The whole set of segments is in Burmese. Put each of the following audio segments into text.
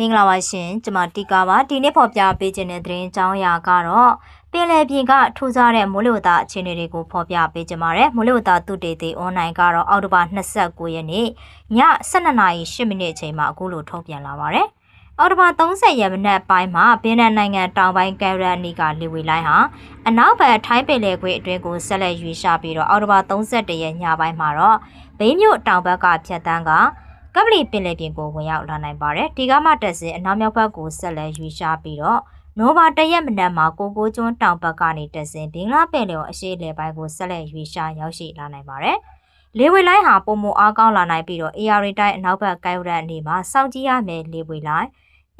မင်္ဂလာပါရှင်ကျွန်မတီကာပါဒီနေ့ဖော်ပြပေးခြင်းတဲ့သတင်းအကြောင်းအရာကတော့ပင်လယ်ပြင်ကထူးခြားတဲ့မိုးလေဝသအခြေအနေတွေကိုဖော်ပြပေးကြပါရယ်မိုးလေဝသသုတေသီအွန်လိုင်းကတော့အောက်တိုဘာ29ရက်နေ့ည12:08မိနစ်အချိန်မှာအခုလိုထုတ်ပြန်လာပါတယ်အော်တိုဘာ30ရက်နေ့ပိုင်းမှာဗီယက်နမ်နိုင်ငံတောင်ပိုင်းကယ်ရန်နီကလေဝေလိုင်းဟာအနောက်ဘက်ထိုင်းပင်လယ်ကွေ့အတွင်းကိုဆက်လက်ရွေ့ရှာပြီးတော့အော်တိုဘာ31ရက်ညပိုင်းမှာတော့ဘိန်းမြို့တောင်ဘက်ကဖြတ်တန်းက ကပလီပင်လယ်ပြင်ကိုဝင်ရောက်လာနိုင်ပါတယ်ဒီကမှတက်စင်အနောက်မြောက်ဘက်ကိုဆက်လက်ရွေ့ရှာပြီးတော့နိုဘာတရက်မနက်မှာကိုကိုကျွန်းတောင်ဘက်ကနေတက်စင်ဘင်္ဂလားပင်လယ်အရှေ့လေပိုင်းကိုဆက်လက်ရွေ့ရှာရောက်ရှိလာနိုင်ပါတယ်လေဝေလိုင်းဟာပုံမအားကောင်းလာနိုင်ပြီးတော့ AR တိုင်းအနောက်ဘက်ကဲရန်အနေမှာစောင့်ကြည့်ရမယ်လေဝေလိုင်း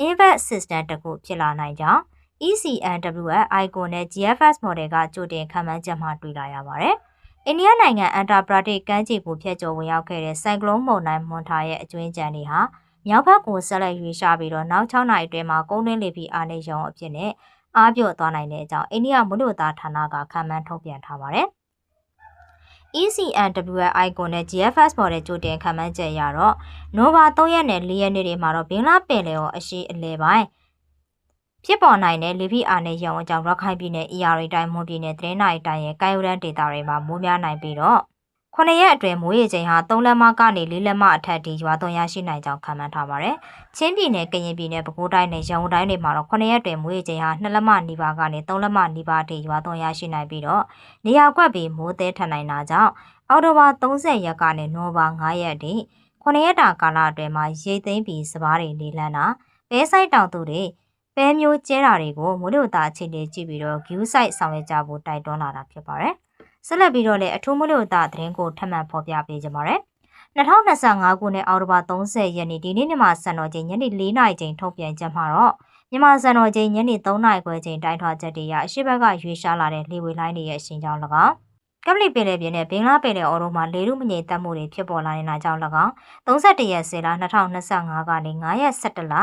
invert system တခုဖြစ်လာနိုင်ကြောင်း ECNWS icon နဲ့ GFS model ကကြိုတင်ခန့်မှန်းချက်မှတွေ့လာရပါတယ်။ အိန္ဒိယနိုင်ငံအန်တာပရာတိတ်ကမ်းခြေကိုဖျက်ကျော်ဝင်ရောက်ခဲ့တဲ့ဆိုင်ကလုန်းမုန်တိုင်းမွန်ထာရဲ့အကျွင်းကြံတွေဟာမြောက်ဘက်ကိုဆက်လက်ရွေ့ရှားပြီးတော့နောက်6နာရီအတွင်းမှာကုန်းတွင်းလေပြင်းအားနေရုံအဖြစ်နဲ့အားပြော့သွားနိုင်တဲ့အကြောင်းအိန္ဒိယမွလို့သားဌာနကခန့်မှန်းထုတ်ပြန်ထားပါတယ်။ ECNWS icon နဲ့ GFS model ကြိုတင်ခန့်မှန်းချက်ရတော့ Nova 3ရက်နဲ့4ရက်နေ့တွေမှာတော့ဘင်္ဂလားပင်လယ်ော်အရှိအလဲပိုင်း ဖြစ်ပေါ်နိုင်တဲ့လေပြင်းအားနဲ့ရောင်အကြောင်းရခိုင်ပြည်နယ် ER တိုင်းမွန်ပြည်နယ်တရင်နိုင်တိုင်းရဲ့ကမ်းရိုးတန်းဒေသတွေမှာမိုးများနိုင်ပြီးတော့ခုနှစ်ရက်အတွင်းမိုးရေချိန်ဟာ3လက်မကနေ4လက်မအထက်ထိရွာသွန်းရရှိနိုင်ကြောင်းခန့်မှန်းထားပါတယ်။ချင်းပြည်နယ်၊ကရင်ပြည်နယ်၊ပဲခူးတိုင်းနဲ့ရန်ကုန်တိုင်းတွေမှာတော့ခုနှစ်ရက်အတွင်းမိုးရေချိန်ဟာ2လက်မနီးပါးကနေ3လက်မနီးပါးထိရွာသွန်းရရှိနိုင်ပြီးတော့နေရာကွက်ပြီးမိုးသေးထန်နိုင်တာကြောင့်အော်တိုဘာ30ရက်ကနေနိုဘာ9ရက်ထိခုနှစ်ရက်တာကာလအတွင်းမှာရိတ်သိမ်းပြီးစပားတွေနေလန်းတာပဲဆိုင်တောင်သူတွေ ပဲမျိုးကျဲတာတွေကိုမိုးလေဝသအခြေအနေကြည့်ပြီးတော့ view site ဆောင်ရွက်ကြဖို့တိုက်တွန်းလာတာဖြစ်ပါတယ်။ဆက်လက်ပြီးတော့လည်းအထူးမိုးလေဝသသတင်းကိုထပ်မံဖော်ပြပေးကြပါမယ်။2025ခုနှစ်အောက်တိုဘာ30ရက်နေ့ဒီနေ့မြန်မာစံတော်ချိန်ညနေ4နာရီချိန်ထုတ်ပြန်ချက်မှာတော့မြန်မာစံတော်ချိန်ညနေ3နာရီခွဲချိန်တိုင်းထွာချက်တွေရအရှိဘက်ကရွေးရှားလာတဲ့လေဝေလိုင်းတွေရဲ့အရှင်ကြောင့်၎င်းကပလီပင်လယ်ပြင်နဲ့ဘင်္ဂလားပင်လယ်အော်တို့မှာလေထုမငြိမ်သက်မှုတွေဖြစ်ပေါ်လာနေတာကြောင့်၎င်း31ရက်10လ2025ကနေ9ရက်17လ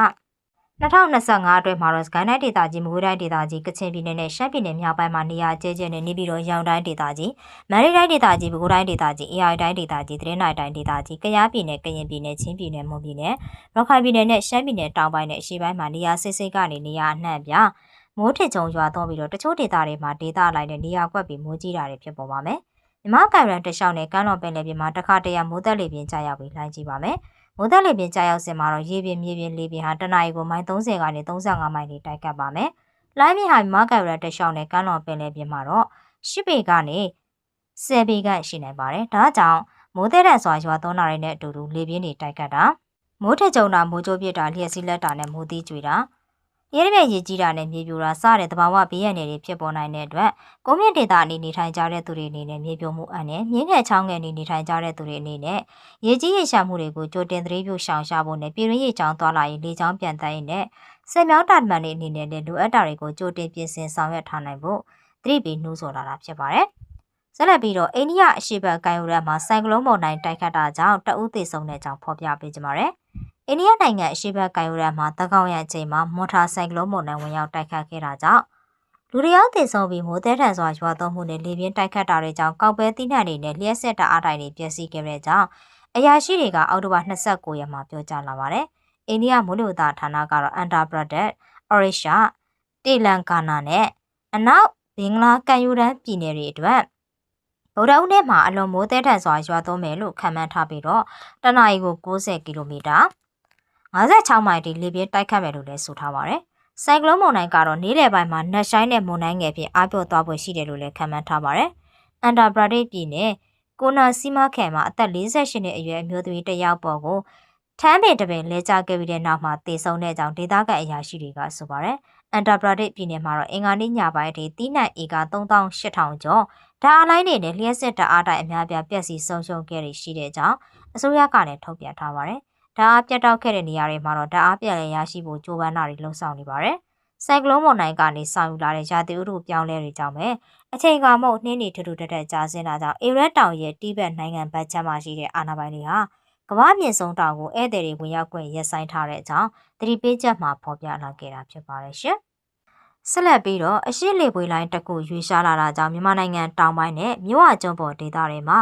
2025အတွင်းမှာတော့စကိုင်းတိုင်းဒေသကြီးမကွေးတိုင်းဒေသကြီးကချင်ပြည်နယ်နဲ့ရှမ်းပြည်နယ်မြောက်ပိုင်းမှာနေရာကျဲကျဲနဲ့နေပြည်တော်ရောင်တိုင်းဒေသကြီးမန္တလေးတိုင်းဒေသကြီးပဲခူးတိုင်းဒေသကြီး AI တိုင်းဒေသကြီးသတင်းနိုင်တိုင်းဒေသကြီးကယားပြည်နယ်ကရင်ပြည်နယ်ချင်းပြည်နယ်မွန်ပြည်နယ်ရခိုင်ပြည်နယ်နဲ့ရှမ်းပြည်နယ်တောင်ပိုင်းနဲ့အရှေ့ပိုင်းမှာနေရာစိတ်စိတ်ကနေနေရာအနှံ့ပြမိုးထစ်ကြုံရွာသွန်းပြီးတော့တချို့ဒေသတွေမှာဒေသလိုက်တဲ့နေရာကွက်ပြီးမိုးကြီးတာတွေဖြစ်ပေါ်ပါမယ်မြမကန်ရန်တလျှောက်နဲ့ကမ်းလွန်ပင်လယ်ပြင်မှာတစ်ခါတရံမိုးသက်လေပြင်းကြရောက်ပြီးလှိုင်းကြည့်ပါမယ်။ မိုးသက်လေပြင်းကြာရောက်စင်မှာတော့ရေပြင်းမြေပြင်းလေပြင်းဟာတနအီကိုမိုင်30ကနေ35မိုင်ထိတိုက်ခတ်ပါမယ်။လိုင်းမြင့်ဟာမာကရတရှောင်းနဲ့ကမ်းလွန်ပင်လယ်ပြင်မှာတော့10ပေကနေ10ပေခန့်ရှိနိုင်ပါတယ်။ဒါကြောင့်မိုးသက်တဲ့စွာရွာသွန်းတာတွေနဲ့အတူတူလေပြင်းတွေတိုက်ခတ်တာမိုးထကြုံတာမိုးကြိုးပြစ်တာလျှက်စီးလက်တာနဲ့မိုးသီးကြွေတာ ရဲရမြရေကြီးတာနဲ့မြေပြိုတာစတဲ့တဘာဝဘေးရန်တွေဖြစ်ပေါ်နိုင်တဲ့အတွက်ကုန်းမြင့်ဒေသအနေနေထိုင်ကြတဲ့သူတွေအနေနဲ့မြေပြိုမှုအန်နဲ့မြင်းငယ်ချောင်းငယ်နေနေထိုင်ကြတဲ့သူတွေအနေနဲ့ရေကြီးရေရှာမှုတွေကိုကြိုတင်သတိပြုရှောင်ရှားဖို့နဲ့ပြည်ရင်းရေချောင်းသွားလာရင်လေချောင်းပြန်တန်းရင်နဲ့ဆယ်မြောင်းတာတမန်တွေအနေနဲ့လည်းလိုအပ်တာတွေကိုကြိုတင်ပြင်ဆင်ဆောင်ရွက်ထားနိုင်ဖို့သတိပေးနှိုးဆော်လာတာဖြစ်ပါတယ်။ဆက်လက်ပြီးတော့အိန္ဒိယအရှေ့ဘက်ကိုင်ယိုရတ်မှာဆိုင်ကလုန်းမုန်တိုင်းတိုက်ခတ်တာကြောင့်တအုပ်သေးဆုံးတဲ့ကြောင်းဖော်ပြပေးကြပါမယ်။ အိန္ဒိယနိုင်ငံအရှေ့ဘက်ကင်ယိုရတ်မှာတကောင်ရအချိန်မှာမော်တာဆိုင်ကလုန်းမုန်တိုင်းဝင်ရောက်တိုက်ခတ်ခဲ့တာကြောင့်လူတယောက်တည်ဆုံးပြီးမိုးတဲထန်စွာရွာသွန်းမှုနဲ့လေပြင်းတိုက်ခတ်တာတွေကြောင့်ကောက်ပဲတိနှံတွေနဲ့လျှက်ဆက်တာအားတိုင်တွေပျက်စီးခဲ့တဲ့ကြောင့်အရာရှိတွေကအောက်တိုဘာ29ရက်မှာပြောကြားလာပါတယ်။အိန္ဒိယမိုးလေဝသဌာနကတော့အန်တာပရဒက်၊အော်ရီရှာ၊တေလန်ကာနာနဲ့အနောက်ဘင်္ဂလားကံယူရန်ပြည်နယ်တွေအတွက်ဗုဒ္ဓဦးထဲမှာအလွန်မိုးတဲထန်စွာရွာသွန်းမယ်လို့ခန့်မှန်းထားပြီးတော့တနအီကို90ကီလိုမီတာ 56မိုင်တိလေပြင်းတိုက်ခတ်မယ်လို့လည်းဆိုထားပါတယ်။ဆိုင်ကလုန်းမုန်တိုင်းကတော့နေ့လယ်ပိုင်းမှာနှက်ဆိုင်တဲ့မုန်တိုင်းငယ်ဖြင့်အားပြော့သွားဖွယ်ရှိတယ်လို့လည်းခန့်မှန်းထားပါတယ်။အန်တာပရာဒိတ်ပြည်နယ်ကိုနာစီမာခဲမှာအသက်48နှစ်အရွယ်အမျိုးသမီးတစ်ယောက်ပေါ်ကိုထမ်းပင်တပင်လဲကျခဲ့ပြီးတဲ့နောက်မှာတည်ဆုံတဲ့အကြောင်းဒေသခံအရာရှိတွေကဆိုပါတယ်။အန်တာပရာဒိတ်ပြည်နယ်မှာတော့အင်္ဂါနေ့ညပိုင်းအထိတီးနှံဧက3800ကျော်ဓာတ်အားလိုင်းတွေနဲ့လျှက်စစ်ဓာတ်အားတိုင်အများပြားပြက်စီးဆုံးရှုံးခဲ့ရရှိတဲ့အကြောင်းအစိုးရကလည်းထုတ်ပြန်ထားပါတယ်။ ဓာတ်အားပြတ်တောက်ခဲ့တဲ့နေရာတွေမှာတော့ဓာတ်အားပြန်လည်ရရှိဖို့ကြိုးပမ်းတာတွေလှုံ့ဆော်နေပါတယ်။ဆိုင်ကလုန်းမုန်တိုင်းကနေဆောင်ယူလာတဲ့ရာသီဥတုပြောင်းလဲတွေကြောင့်ပဲအချိန်ကမုတ်နှင်းနေထထတက်တက်ကြာဆင်းတာကြောင့်အေရက်တောင်ရဲ့တိဘက်နိုင်ငံဘက်ခြမ်းမှာရှိတဲ့အာဏာပိုင်တွေဟာကမ္ဘာမြင့်ဆုံးတောင်ကိုဧည့်သည်တွေဝင်ရောက်ခွင့်ရပ်ဆိုင်းထားတဲ့အကြောင်းသတိပေးချက်မှာဖော်ပြလာခဲ့တာဖြစ်ပါတယ်ရှင်။ဆက်လက်ပြီးတော့အရှိလေပွေလိုင်းတစ်ခုရွေးရှားလာတာကြောင့်မြန်မာနိုင်ငံတောင်ပိုင်းနဲ့မြို့ဝကျွန်းပေါ်ဒေသတွေမှာ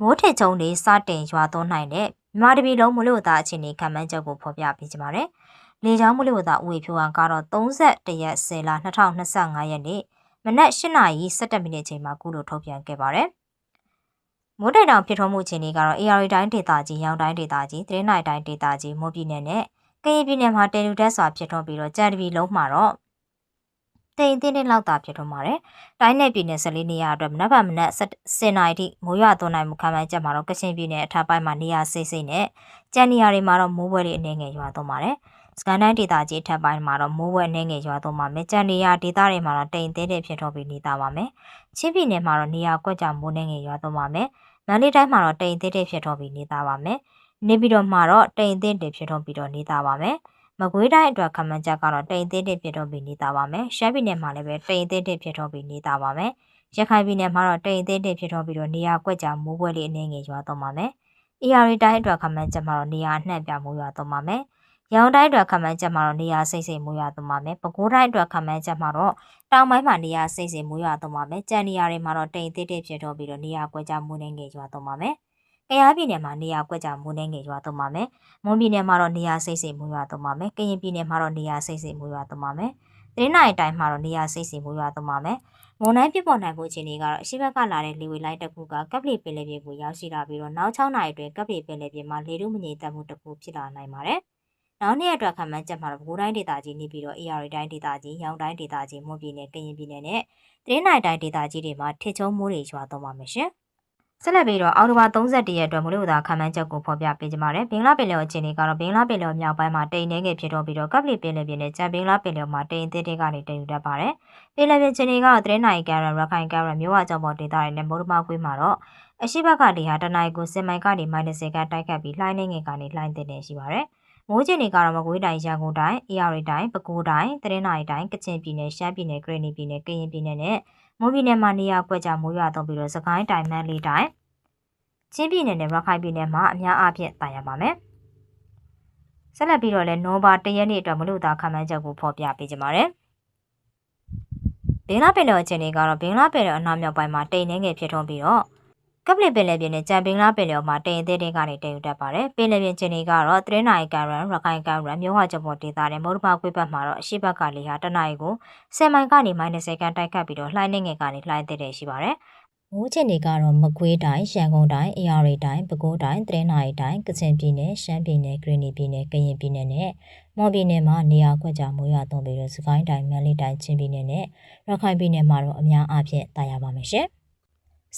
မိုးထစ်ချုံတွေစတင်ရွာသွန်းနိုင်တဲ့ မြန်မာတပြည်လုံးမလို့သားအခြေအနေခံမှန်းချက်ကိုဖော်ပြပေးကြပါမယ်။လေကြောင်းမိုးလေဝသဥယျာဉ်ဖြိုးဟန်ကတော့31ရက်10လ2025ရက်နေ့မနက်8:17မိနစ်ချိန်မှာကုလိုထုတ်ပြန်ခဲ့ပါတယ်။မိုးတိုင်တောင်ဖြစ်ထွန်းမှုအခြေအနေကတော့ AR တိုင်းဒေသကြီး၊ရောင်တိုင်းဒေသကြီး၊တရင်းနိုင်တိုင်းဒေသကြီး၊မိုးပြည်နယ်နဲ့ကရင်ပြည်နယ်မှာတယ်လူတက်စွာဖြစ်ထွန်းပြီးတော့ကြံတပီလုံးမှာတော့ တိမ်တင်းတင်းလောက်သာဖြစ်ထွန်းပါတယ်။တိုင်းနယ်ပြည်နယ်14နေရာအတွက်မနက်ဖြန်မနက်10နာရီထိမိုးရွာသွန်းနိုင်မှုခန့်မှန်းချက်မှာတော့ကချင်ပြည်နယ်အထက်ပိုင်းမှာနေရာစိတ်စိတ်နဲ့ကြံနေရာတွေမှာတော့မိုးပွဲလေးအနေငယ်ရွာသွန်းပါတယ်။စကန်တိုင်းဒေသကြီးထပ်ပိုင်းမှာတော့မိုးဝဲနှင်းငယ်ရွာသွန်းပါမယ်။ကြံနေရဒေသတွေမှာတော့တိမ်သေးတဲ့ဖြစ်ထွန်းပြီးနေတာပါမယ်။ချင်းပြည်နယ်မှာတော့နေရာကွက်ကြောင်မိုးနှင်းငယ်ရွာသွန်းပါမယ်။မန္တလေးတိုင်းမှာတော့တိမ်သေးတဲ့ဖြစ်ထွန်းပြီးနေတာပါမယ်။နေပြည်တော်မှာတော့တိမ်သေးတဲ့ဖြစ်ထွန်းပြီးတော့နေတာပါမယ်။ မကွေးတိုင်းအတွက်ခမန်းချက်ကတော့တိမ်သေးတဲ့ဖြစ်ထွန်းပြီးနေတာပါမယ်။ရှမ်းပြည်နယ်မှာလည်းပဲတိမ်သေးတဲ့ဖြစ်ထွန်းပြီးနေတာပါမယ်။ရခိုင်ပြည်နယ်မှာတော့တိမ်သေးတဲ့ဖြစ်ထွန်းပြီးတော့နေရာကွက်ကြောင်မိုးပွဲလေးအနေငယ်ရွာသွန်းပါမယ်။ AR တိုင်းအတွက်ခမန်းချက်မှာတော့နေရာအနှံ့ပြမိုးရွာသွန်းပါမယ်။။ရောင်တိုင်းအတွက်ခမန်းချက်မှာတော့နေရာစိတ်စိတ်မိုးရွာသွန်းပါမယ်။ပဲခူးတိုင်းအတွက်ခမန်းချက်မှာတော့တောင်ပိုင်းမှာနေရာစိတ်စိတ်မိုးရွာသွန်းပါမယ်။ကြံနေရာတွေမှာတော့တိမ်သေးသေးဖြစ်တော့ပြီးတော့နေရာကွက်ကြားမိုးနှင်းငယ်ရွာသွန်းပါမယ်။ ကယားပြည်နယ်မှာနေရာကွက်ကြားမိုးနှင်းငယ်ရွာသွန်းပါမယ်။မွန်ပြည်နယ်မှာတော့နေရာစိတ်စိတ်မိုးရွာသွန်းပါမယ်။ကရင်ပြည်နယ်မှာတော့နေရာစိတ်စိတ်မိုးရွာသွန်းပါမယ်။သတင်းနိုင်တိုင်းမှာတော့နေရာစိတ်စိတ်မိုးရွာသွန်းပါမယ်။မွန်တိုင်းပြပေါ်နိုင်မှုအခြေအနေကတော့အရှိဘက်ကလာတဲ့လေဝေလိုက်တစ်ခုကကပ်ပလီပင်လယ်ပြင်ကိုရောက်ရှိလာပြီးတော့နောက်6နိုင်အတွင်းကပ်ပလီပင်လယ်ပြင်မှာလေထုမငြိမ်သက်မှုတစ်ခုဖြစ်လာနိုင်ပါတယ်။နောက်နေ့အတွက်ခံမှန်းချက်မှာတော့ပဲခူးတိုင်းဒေသကြီးနေပြီးတော့ AR တိုင်းဒေသကြီး၊ရောင်တိုင်းဒေသကြီး၊မွန်ပြည်နယ်၊ကရင်ပြည်နယ်နဲ့တင်းနိုင်တိုင်းဒေသကြီးတွေမှာထစ်ချုံမိုးတွေရွာသွန်းပါမယ်ရှင်။ ဆက်လက်ပြီးတော့အော်တိုဘာ31ရက်အတွက်မိုးလေဝသခံမှန်းချက်ကိုဖော်ပြပေးကြပါမယ်။ဘင်္ဂလားပင်လယ်အခြေအနေကတော့ဘင်္ဂလားပင်လယ်မြောက်ပိုင်းမှာတိမ်နှဲငယ်ဖြစ်တော့ပြီးတော့ကပ်ပလီပင်လယ်ပြင်နဲ့ကြံဘင်္ဂလားပင်လယ်မှာတိမ်အသေးသေးကနေတည်ယူတတ်ပါတယ်။ပင်လယ်ပြင်အခြေအနေကတော့သတင်းနိုင်ကရရခိုင်ကရမြို့ဝကြောင့်ပေါ်ဒေသတွေနဲ့မိုးတမကွေးမှာတော့အရှိဘက်ကလေဟာတနင်္လာရီကိုစင်မိုင်ကနေမိုင်20ကတိုက်ခတ်ပြီးလှိုင်းနေငယ်ကနေလှိုင်းတဲ့နေရှိပါတယ်။မိုးကျင်တွေကတော့မကွေးတိုင်းရန်ကုန်တိုင်းအေရရီတိုင်းပဲခူးတိုင်းတရင်နိုင်တိုင်းကချင်ပြည်နယ်ရှမ်းပြည်နယ်ဂရနီပြည်နယ်ကရင်ပြည်နယ်နဲ့ မွန်ပြည်နယ်မှာနေရာကွက်ကြမိုးရွာသွန်းပြီးတော့စကိုင်းတိုင်းမန္တလေးတိုင်းချင်းပြည်နယ်နဲ့ရခိုင်ပြည်နယ်မှာအများအားဖြင့်တာယာပါမယ်ဆက်လက်ပြီးတော့လည်းနိုဘာတရက်နေ့အတွက်မလို့သာခံမှန်းချက်ကိုဖော်ပြပေးကြပါမယ်ဘင်္ဂလားပင်လယ်အခြေအနေကတော့ဘင်္ဂလားပင်လယ်အနောက်မြောက်ပိုင်းမှာတိမ်နှင်းငယ်ဖြစ်ထွန်းပြီးတော့ ကပလင်ပင်လယ်ပြင်နဲ့ကြံပင်လားပင်လယ်မှာတိမ်အသေးသေးကနေတည်ယူတတ်ပါတယ်။ပင်လယ်ပြင်ချင်းတွေကတော့တရင်းနိုင်ကန်ရန်ရခိုင်ကန်ရန်မြို့ဟကျပေါ်ဒေသနဲ့မော်ဒဘာကွေးဘက်မှာတော့အရှိဘက်ကလေဟာတနအီကို10မိုင်ကနေ -10 ကန်တိုက်ခတ်ပြီးတော့လှိုင်းနေငယ်ကနေလှိုင်းသေးတယ်ရှိပါတယ်။မိုးချင်တွေကတော့မကွေးတိုင်းရန်ကုန်တိုင်းအေရီတိုင်းပဲခူးတိုင်းတရင်းနိုင်တိုင်းကချင်ပြည်နယ်ရှမ်းပြည်နယ်ဂရနီပြည်နယ်ကရင်ပြည်နယ်နဲ့မော်ပြည်နယ်မှာနေရာခွက်ကြမိုးရွာသွန်းပြီးတော့စကိုင်းတိုင်းမန္တလေးတိုင်းချင်းပြည်နယ်နဲ့ရခိုင်ပြည်နယ်မှာတော့အများအားဖြင့်တာယာပါမယ်ရှင်။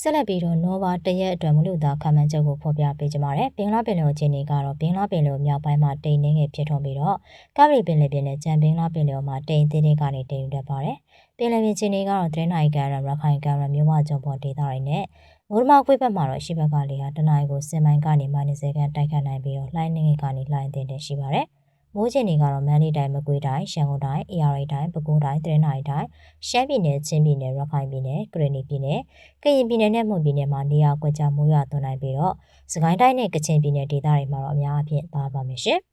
ဆက်လက်ပြီးတော့နောဘာတရက်အတွက်မလို့သာခမန်းချက်ကိုဖော်ပြပေးကြပါမယ်။ဘင်္ဂလားပင်လယ်အခြေအနေကတော့ဘင်္ဂလားပင်လယ်မြောက်ပိုင်းမှာတိမ်နှင်းငယ်ဖြစ်ထွန်းပြီးတော့ကပရီပင်လယ်ပြင်နဲ့ကြံဘင်္ဂလားပင်လယ်မှာတိမ်သေးသေးကနေတိမ်ယူတတ်ပါတယ်။ပင်လယ်ပြင်အခြေအနေကတော့ဒရနိုင်ကန်ရရခိုင်ကန်ရမြို့မကျုံပေါ်ဒေသတွေနဲ့မိုးမကွေးဘက်မှာတော့ရှိဘက်ကလေဟာတနင်္ဂနွေကိုစင်မိုင်ကနေမ90ခန်းတိုက်ခတ်နိုင်ပြီးတော့လှိုင်းနေငယ်ကနေလှိုင်းတင်တဲ့ရှိပါတယ်။ မိုးချိန်တွေကတော့မန္တလေးတိုင်းမကွေးတိုင်းရှမ်းကုန်းတိုင်းအေရီတိုင်းပဲခူးတိုင်းတရနိုင်တိုင်းရှမ်းပြည်နယ်ချင်းပြည်နယ်ရခိုင်ပြည်နယ်ကရင်ပြည်နယ်ကရင်ပြည်နယ်နဲ့မွန်ပြည်နယ်မှာနေရာကွက်ကြားမိုးရွာသွန်းနိုင်ပြီးတော့စကိုင်းတိုင်းနဲ့ကချင်ပြည်နယ်ဒေသတွေမှာတော့အများအပြားသာပါမယ်ရှင်။